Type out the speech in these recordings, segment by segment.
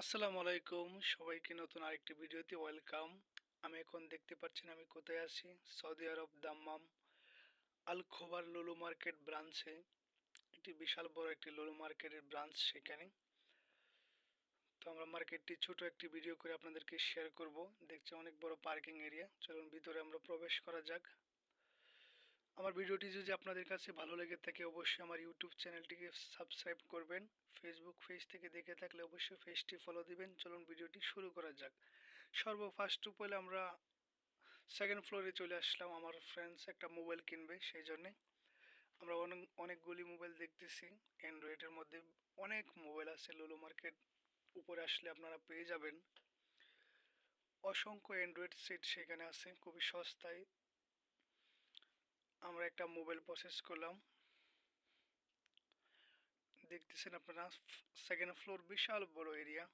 আসসালামু আলাইকুম। সবাইকে নতুন আরেকটি ভিডিওতে ওয়েলকাম। আমি এখন দেখতে পাচ্ছেন আমি কোথায় আছি? সৌদি আরব দাম্মাম আল খোবার লুলু মার্কেট ব্রাঞ্চে। একটি বিশাল বড় একটি লুলু মার্কেটের ব্রাঞ্চ সেখানে। তো আমরা মার্কেটটি ছোট একটি ভিডিও করে আপনাদেরকে শেয়ার করব। দেখছি অনেক বড় পার্কিং এরিয়া চলুন ভিতরে আমরা প্রবেশ করা যাক। আমার ভিডিওটি যদি আপনাদের কাছে ভালো লেগে থাকে, অবশ্যই আমার ইউটিউব চ্যানেলটিকে সাবস্ক্রাইব করবেন। ফেসবুক পেজ থেকে দেখে থাকলে অবশ্যই পেজটি ফলো দিবেন। চলুন ভিডিওটি শুরু করা যাক। সর্বফার্স্ট উপলে আমরা সেকেন্ড ফ্লোরে চলে আসলাম। আমার ফ্রেন্ডস একটা মোবাইল কিনবে, সেই জন্যে আমরা অনেক, অনেকগুলি মোবাইল দেখতেছি। অ্যান্ড্রয়েডের মধ্যে অনেক মোবাইল আছে। লুলু মার্কেট উপরে আসলে আপনারা পেয়ে যাবেন। অসংখ্য অ্যান্ড্রয়েড সেট সেখানে আছে, খুবই সস্তায়। আমরা একটা মোবাইল প্রসেস করলাম। দেখতেছেন আপনারা সেকেন্ড ফ্লোর বিশাল বড় এরিয়া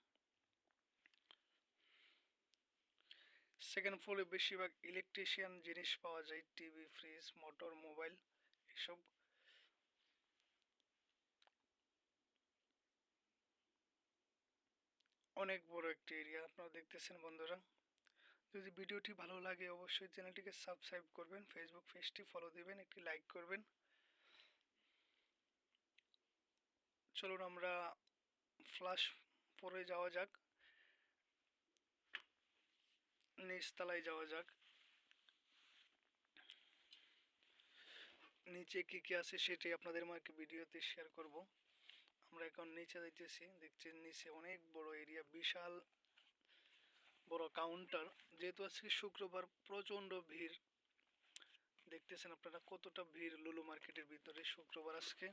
সেকেন্ড ফ্লোরে বেশিরভাগ ইলেকট্রিশিয়ান জিনিস পাওয়া যায় টিভি ফ্রিজ মোটর মোবাইল এসব। অনেক বড় একটি এরিয়া আপনারা দেখতেছেন বন্ধুরা। যদি ভিডিওটি ভালো লাগে অবশ্যই চ্যানেলটিকে সাবস্ক্রাইব করবেন ফেসবুক পেজটি ফলো দিবেন, একটি লাইক করবেন। চলুন আমরা ফ্লাশ পরে যাওয়া যাক। নিচতলায় যাওয়া যাক। নিচে কি কি আছে সেটাই আপনাদের মাকে ভিডিওতে শেয়ার করব। আমরা এখন নিচে যাইতেছি, দেখছেন নিচে অনেক বড় এরিয়া বিশাল বড় কাউন্টার যেহেতু আজকে শুক্রবার প্রচণ্ড ভিড়, দেখতেছেন আপনারা কতটা ভিড় লুলু মার্কেটের ভিতরে শুক্রবার আজকে।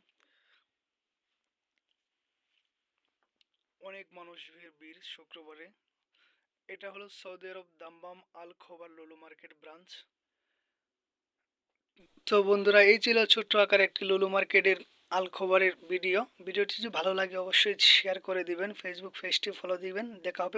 অনেক মানুষ ভিড় ভিড় শুক্রবারে। এটা হলো সৌদি আরব দাম্বাম আল খোবার লুলু মার্কেট ব্রাঞ্চ তো বন্ধুরা, এই ছিল ছোট্ট আকার একটি লুলু মার্কেটের আল খবরের ভিডিও ভিডিওটি যদি ভালো লাগে, অবশ্যই শেয়ার করে দিবেন। ফেসবুক পেজটি ফলো দিবেন। দেখা হবে